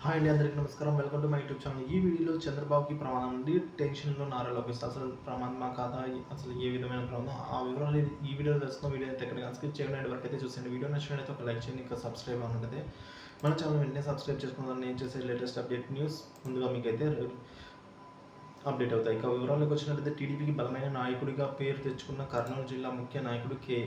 Hi అండి అందరికీ నమస్కారం. Welcome to my YouTube channel. ఈ వీడియోలో చంద్రబాబుకి ప్రమాదం నుండి టెన్షన్లో నారా లోకేష్. అసలు ప్రమాదమా కాదా? అసలు ఏ విధమైన ప్రమాదం ఆ వివరాలు ఈ వీడియోలో తెలుసుకున్న వీడియో అయితే ఎక్కడ స్కిప్ చేయడం వరకు అయితే చూసేయండి. వీడియో నచ్చినట్లయితే ఒక లైక్ చేయండి ఇంకా సబ్స్క్రైబ్ అన్నట్లయితే మన ఛానల్ వెంటనే సబ్స్క్రైబ్ చేసుకుందాం. నేను చేసే లేటెస్ట్ అప్డేట్ న్యూస్ ముందుగా మీకైతే అప్డేట్ అవుతాయి. ఇక వివరాలకు వచ్చినట్లయితే టీడీపీకి బలమైన నాయకుడిగా పేరు తెచ్చుకున్న కర్నూలు జిల్లా ముఖ్య నాయకుడు కే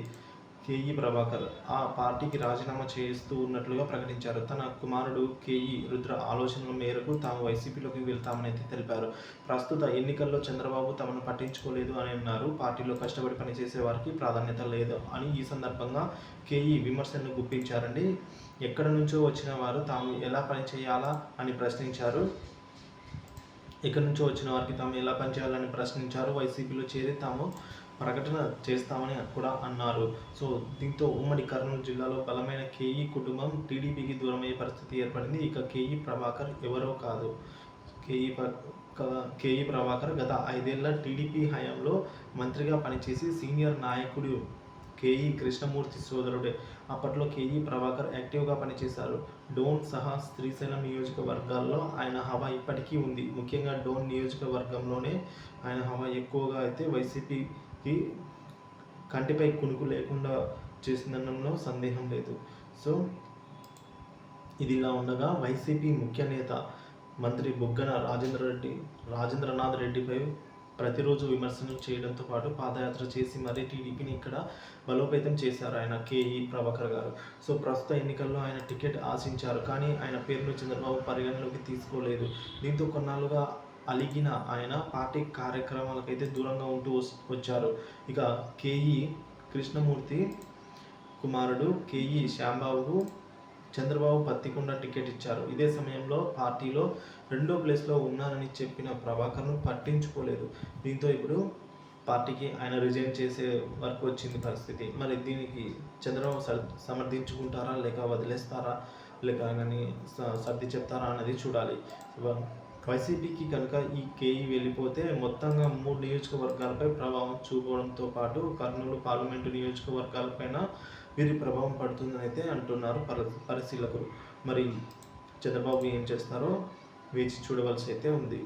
కేఈ ప్రభాకర్ ఆ పార్టీకి రాజీనామా చేస్తూ ఉన్నట్లుగా ప్రకటించారు. తన కుమారుడు కేఈ రుద్ర ఆలోచనల మేరకు తాము వైసీపీలోకి వెళ్తామని అయితే తెలిపారు. ప్రస్తుత ఎన్నికల్లో చంద్రబాబు తమను పట్టించుకోలేదు అని అన్నారు. పార్టీలో కష్టపడి పనిచేసే వారికి ప్రాధాన్యత లేదు అని ఈ సందర్భంగా కేఈ విమర్శలను గుప్పించారండి. ఎక్కడి నుంచో వచ్చిన వారు తాము ఎలా పనిచేయాలా అని ప్రశ్నించారు. ఎక్కడి నుంచో వచ్చిన వారికి తాము ఎలా పనిచేయాలని ప్రశ్నించారు. వైసీపీలో చేరి తాము ప్రకటన చేస్తామని కూడా అన్నారు. సో దీంతో ఉమ్మడి కర్నూలు జిల్లాలో బలమైన కేఈ కుటుంబం టీడీపీకి దూరమయ్యే పరిస్థితి ఏర్పడింది. ఇక కేఈ ప్రభాకర్ ఎవరో కాదు. కేఈ కేఈ ప్రభాకర్ గత ఐదేళ్ళ టీడీపీ హయాంలో మంత్రిగా పనిచేసి సీనియర్ నాయకుడు కేఈ కృష్ణమూర్తి సోదరుడే. అప్పట్లో కేఈ ప్రభాకర్ యాక్టివ్గా పనిచేశారు. డోన్ సహా శ్రీశైలం నియోజకవర్గాల్లో ఆయన హవా ఇప్పటికీ ఉంది. ముఖ్యంగా డోన్ నియోజకవర్గంలోనే ఆయన హవా ఎక్కువగా అయితే వైసీపీ కి కంటిపై కునుకు లేకుండా చేసిందనంలో సందేహం లేదు. సో ఇది ఇలా ఉండగా వైసీపీ ముఖ్య నేత మంత్రి బుగ్గన రాజేంద్ర రెడ్డి రాజేంద్రనాథ్ రెడ్డిపై ప్రతిరోజు విమర్శలు చేయడంతో పాటు పాదయాత్ర చేసి మరీ టీడీపీని ఇక్కడ బలోపేతం చేశారు ఆయన కేఈ ప్రభాకర్ గారు. సో ప్రస్తుత ఎన్నికల్లో ఆయన టికెట్ ఆశించారు కానీ ఆయన పేరును చంద్రబాబు పరిగణలోకి తీసుకోలేదు. దీంతో కొన్నాళ్ళుగా అలిగిన ఆయన పార్టీ కార్యక్రమాలకైతే దూరంగా ఉంటూ వచ్చారు. ఇక కేఈ కృష్ణమూర్తి కుమారుడు కేఈ శ్యాంబాబుకు చంద్రబాబు పత్తికొండ టికెట్ ఇచ్చారు. ఇదే సమయంలో పార్టీలో రెండో ప్లేస్లో ఉన్నానని చెప్పిన ప్రభాకర్ను పట్టించుకోలేదు. దీంతో ఇప్పుడు పార్టీకి ఆయన రిజైన్ చేసే వరకు వచ్చింది పరిస్థితి. మరి దీనికి చంద్రబాబు సర్ సమర్థించుకుంటారా లేక వదిలేస్తారా లేక కానీ స- సర్ది చెప్తారా అనేది చూడాలి. వైసీపీకి కనుక ఈ కేఈ వెళ్ళిపోతే మొత్తంగా మూడు నియోజకవర్గాలపై ప్రభావం చూపడంతో పాటు కర్నూలు పార్లమెంటు నియోజకవర్గాలపైన వీరి ప్రభావం పడుతుందని అయితే అంటున్నారు పరి పరిశీలకులు. మరి చంద్రబాబు ఏం చేస్తారో వేచి చూడవలసి అయితే ఉంది.